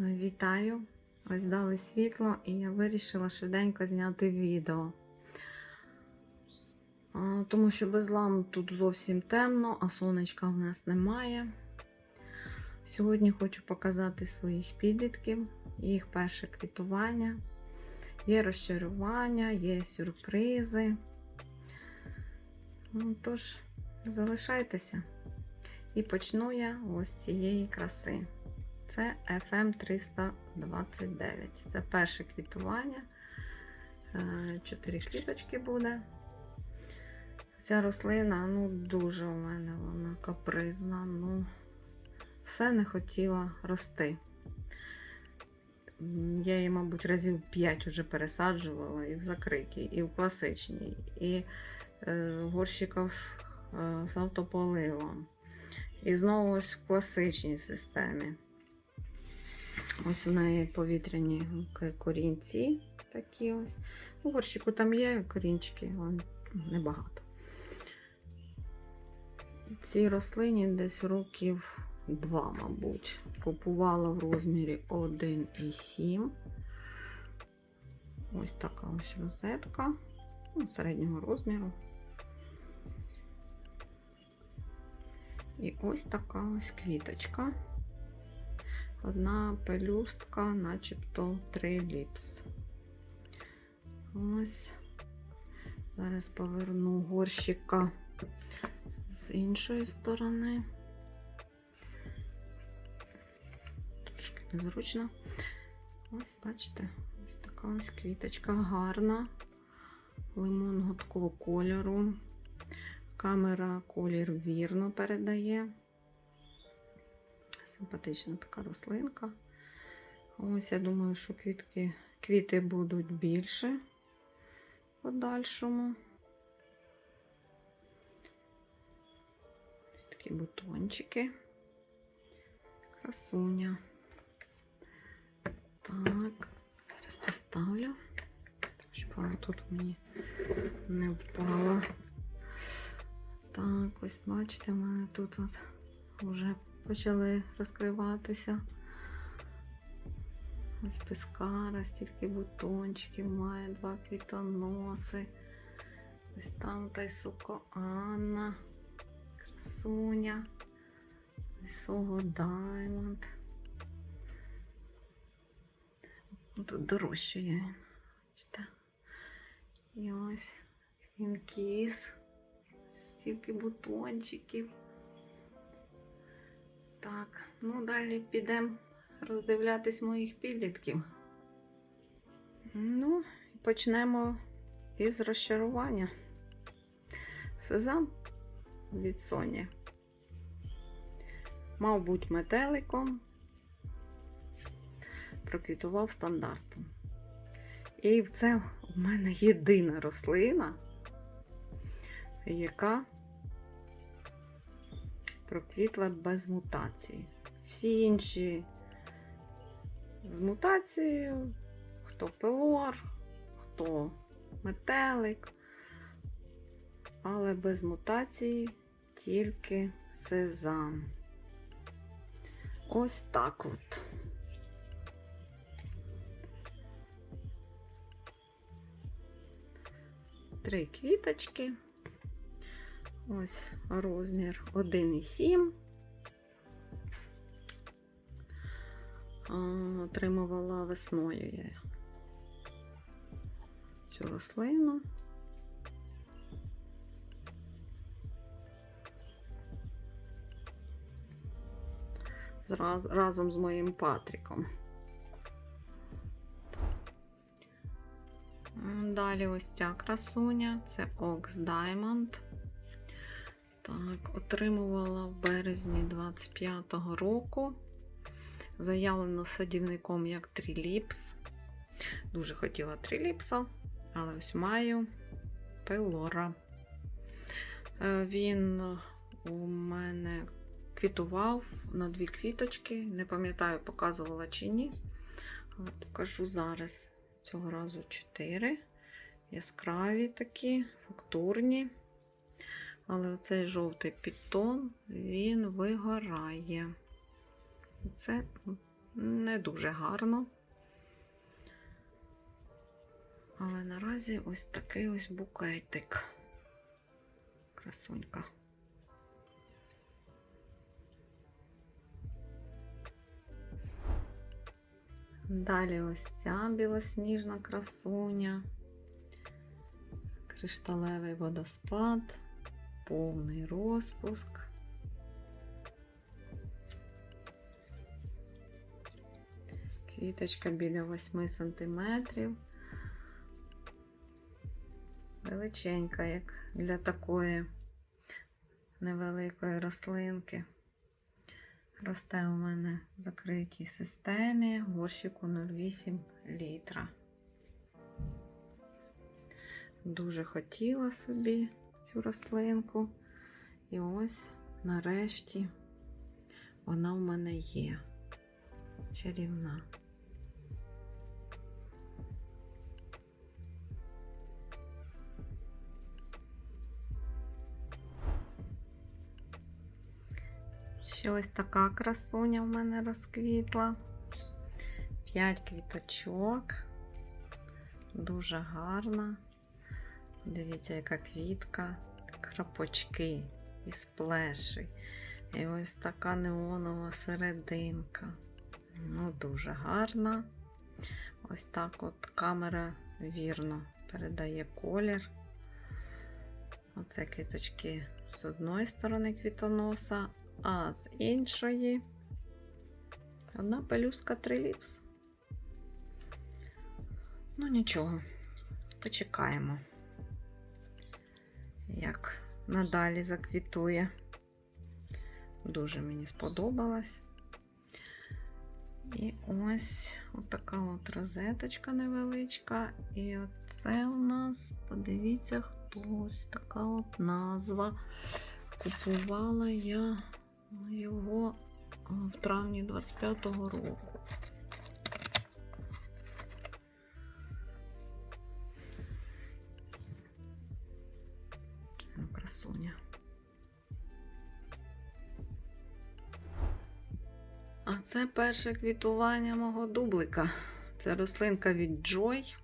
Вітаю! Ось дали світло, і я вирішила швиденько зняти відео. Тому що без ламп тут зовсім темно, а сонечка в нас немає. Сьогодні хочу показати своїх підлітків, їх перше квітування. Є розчарування, є сюрпризи. Ну, Тож, залишайтеся. І почну я ось цієї краси. Це FM 329. Це перше квітування. Е, Чотири квіточки буде. Ця рослина, ну, дуже у мене вона капризна. Ну, все не хотіла рости. Я її, мабуть, разів 5 вже пересаджувала і в закритій, і в класичній, і е, горщиків з, е, з автополивом. І знову ось в класичній системі. Ось в неї повітряні корінці такі ось. У горщику там є корінчики, небагато. Цій рослині десь років два, мабуть. Купувала в розмірі 1,7. Ось така ось розетка ну, середнього розміру. І ось така ось квіточка. Одна пелюстка, начебто три ліпс. Ось. Зараз поверну горщика з іншої сторони. Трошки незручно. Ось, бачите, ось така ось квіточка гарна, лимонного такого кольору. Камера колір вірно передає. Симпатична така рослинка. Ось я думаю, що квітки, квіти будуть більше в подальшому. Ось такі бутончики. Красуня. Так, зараз поставлю, щоб вона тут мені не впала. Так, ось бачите, в мене тут от вже почали розкриватися. Ось пескара, стільки бутончиків, має два квітоноси. Ось там та й суко Анна, красуня, Сого Даймонд. Тут дорожчає він. Бачите? І ось квінкіс. Стільки бутончиків. Так, ну далі підемо роздивлятись моїх підлітків. Ну, почнемо із розчарування. Сезам від Соні. Мав бути метеликом, проквітував стандартом. І це в мене єдина рослина, яка проквітла без мутації. Всі інші з мутацією, хто пилор, хто метелик, але без мутації тільки сезам. Ось так от. Три квіточки. Ось розмір 1,7. А, Отримувала весною я цю рослину. Зраз, разом з моїм Патріком. Далі ось ця красуня, це Ox Diamond. Так, отримувала в березні 25-го року. Заявлено садівником як тріліпс. Дуже хотіла тріліпса, але ось маю пелора. Е, Він у мене квітував на дві квіточки. Не пам'ятаю, показувала чи ні. Але покажу зараз. Цього разу чотири. Яскраві такі, фактурні. Але оцей жовтий підтон, він вигорає. Це Не дуже гарно. Але наразі ось такий ось букетик. Красунька. Далі ось ця білосніжна красуня, кришталевий водоспад, повний розпуск. Квіточка біля 8 сантиметрів. Величенька, як для такої невеликої рослинки. Росте у мене в закритій системі, горщику 0,8 літра. Дуже хотіла собі цю рослинку. І ось нарешті вона в мене є. Чарівна. Ще ось така красуня в мене розквітла. П'ять квіточок. Дуже гарна. Дивіться, яка квітка, крапочки і сплеші. І ось така неонова серединка. Ну, дуже гарна. Ось так от камера вірно передає колір. Оце квіточки з одної сторони квітоноса, а з іншої одна пелюстка триліпс. Ну, нічого, почекаємо, як надалі заквітує. Дуже мені сподобалось. І ось отака от розеточка невеличка. І оце у нас, подивіться, хтось така от назва. Купувала я його в травні 25-го року. Це перше квітування мого дублика. Це рослинка від Joy.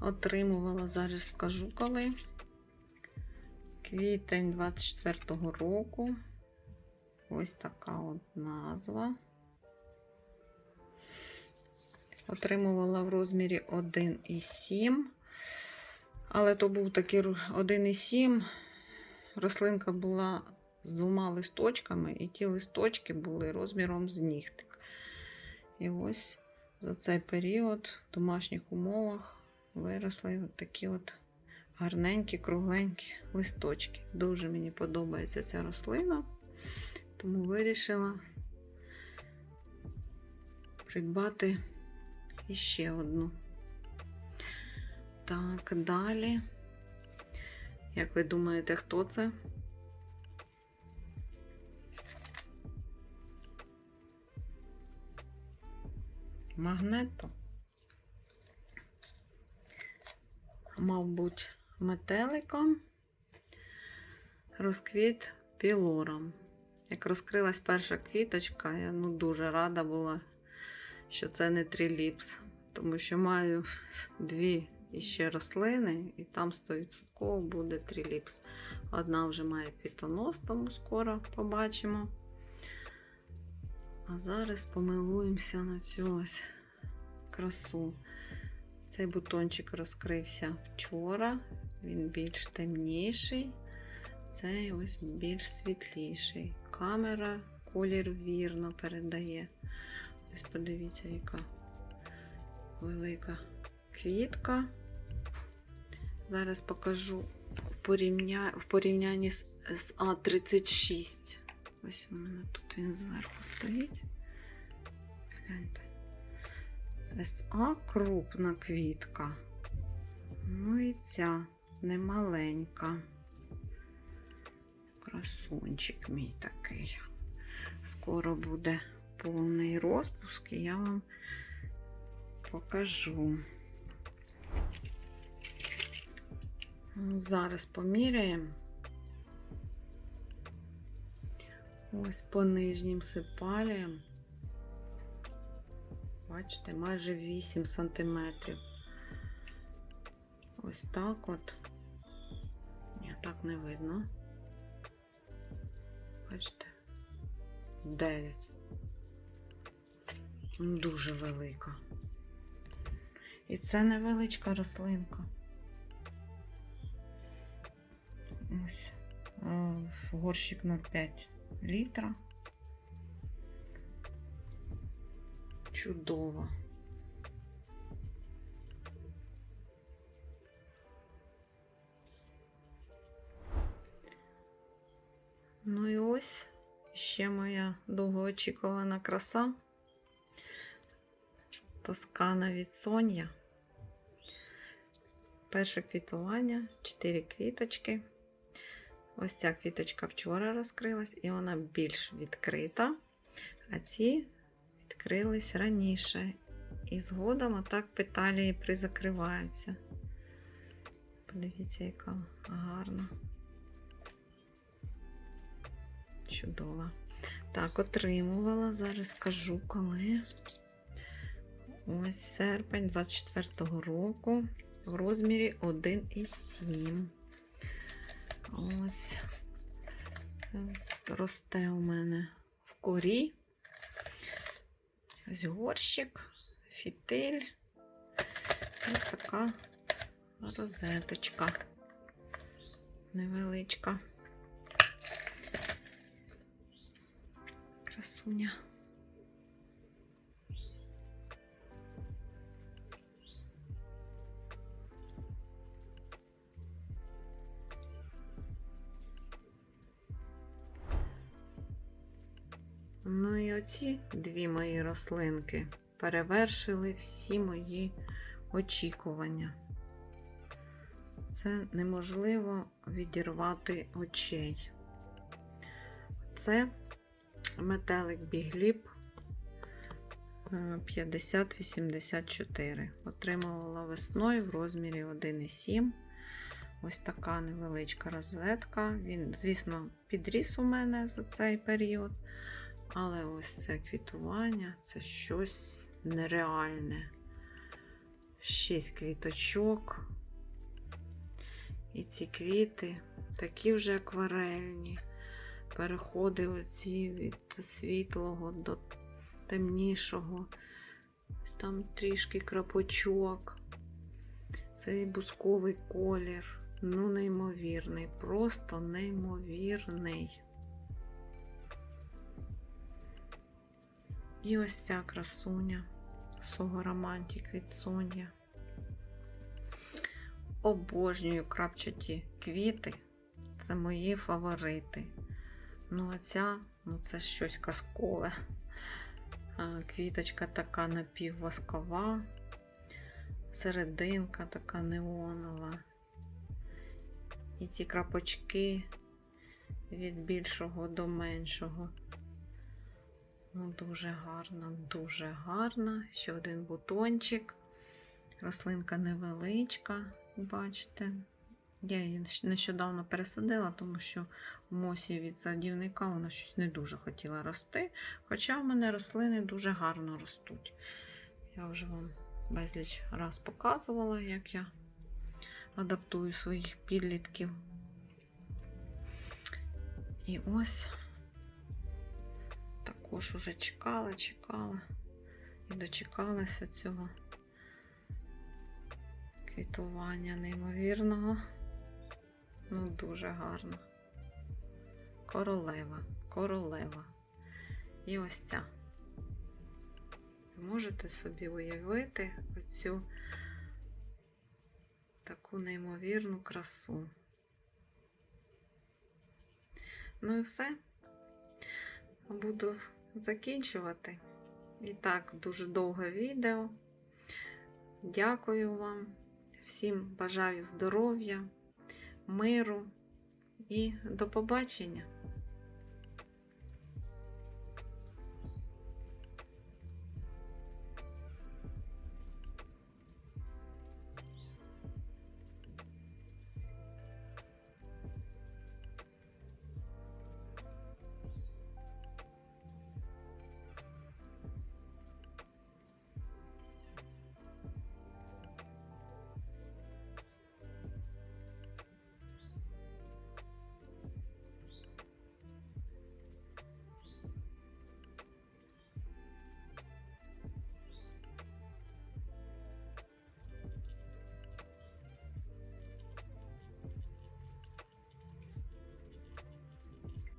Отримувала, зараз скажу коли. Квітень 24-го року. Ось така от назва. Отримувала в розмірі 1,7. Але то був такий 1,7. Рослинка була з двома листочками, і ті листочки були розміром з нігтик. І ось за цей період в домашніх умовах виросли от такі от гарненькі, кругленькі листочки. Дуже мені подобається ця рослина, тому вирішила придбати іще одну. Так, далі. Як ви думаєте, хто це? Магнето. Мабуть, метеликом, розквіт пілором. Як розкрилась перша квіточка, я ну, дуже рада була, що це не триліпс, тому що маю дві іще рослини, і там 100% буде триліпс. Одна вже має квітонос, тому скоро побачимо. А зараз помилуємося на цю ось красу. Цей бутончик розкрився вчора, він більш темніший, цей ось більш світліший. Камера колір вірно передає. Ось подивіться, яка велика квітка. Зараз покажу в, порівнянні з, з А36. Ось у мене тут він зверху стоїть. Гляньте. СА крупна квітка. Ну і ця немаленька. Красунчик мій такий. Скоро буде повний розпуск, і я вам покажу. Зараз поміряємо. Ось по нижнім сипаліям. Бачите, майже 8 сантиметрів. Ось так от. Ні, так не видно. Бачите? 9. Дуже велика. І це невеличка рослинка. Ось горщик 0,5 літра. Чудово. Ну і ось ще моя довгоочікувана краса. Тоскана від Соня. Перше квітування, 4 квіточки. Ось ця квіточка вчора розкрилась, і вона більш відкрита, а ці відкрились раніше. І згодом отак петалії призакриваються. Подивіться, яка гарна. Чудова. Так, отримувала. Зараз скажу, коли. Ось серпень 24-го року в розмірі 1,7. Ось росте у мене в корі. Ось горщик, фітиль. Ось така розеточка невеличка. Красуня. Оці дві мої рослинки перевершили всі мої очікування. Це неможливо відірвати очей. Це метелик бігліб е, 50-84. Отримувала весною в розмірі 1,7. Ось така невеличка розетка. Він, звісно, підріс у мене за цей період. Але ось це квітування це щось нереальне. Шість квіточок. І ці квіти такі вже акварельні. Переходи оці від світлого до темнішого. Там трішки крапочок. Цей бусковий колір. Ну, неймовірний, просто неймовірний. І ось ця красуня Сого Романтик від Соня. Обожнюю крапчаті квіти. Це мої фаворити. Ну, а ця, ну це щось казкове. Квіточка така напіввоскова, серединка така неонова. І ці крапочки від більшого до меншого. Ну, дуже гарна, дуже гарна. Ще один бутончик. Рослинка невеличка, бачите. Я її нещодавно пересадила, тому що в мосі від садівника вона щось не дуже хотіла рости. Хоча в мене рослини дуже гарно ростуть. Я вже вам безліч раз показувала, як я адаптую своїх підлітків. І ось також уже чекала, чекала і дочекалася цього квітування неймовірного. Ну, дуже гарно. Королева, королева. І ось ця. Ви можете собі уявити оцю таку неймовірну красу. Ну і все. Буду закінчувати. І так, дуже довге відео. Дякую вам. Всім бажаю здоров'я, миру і до побачення!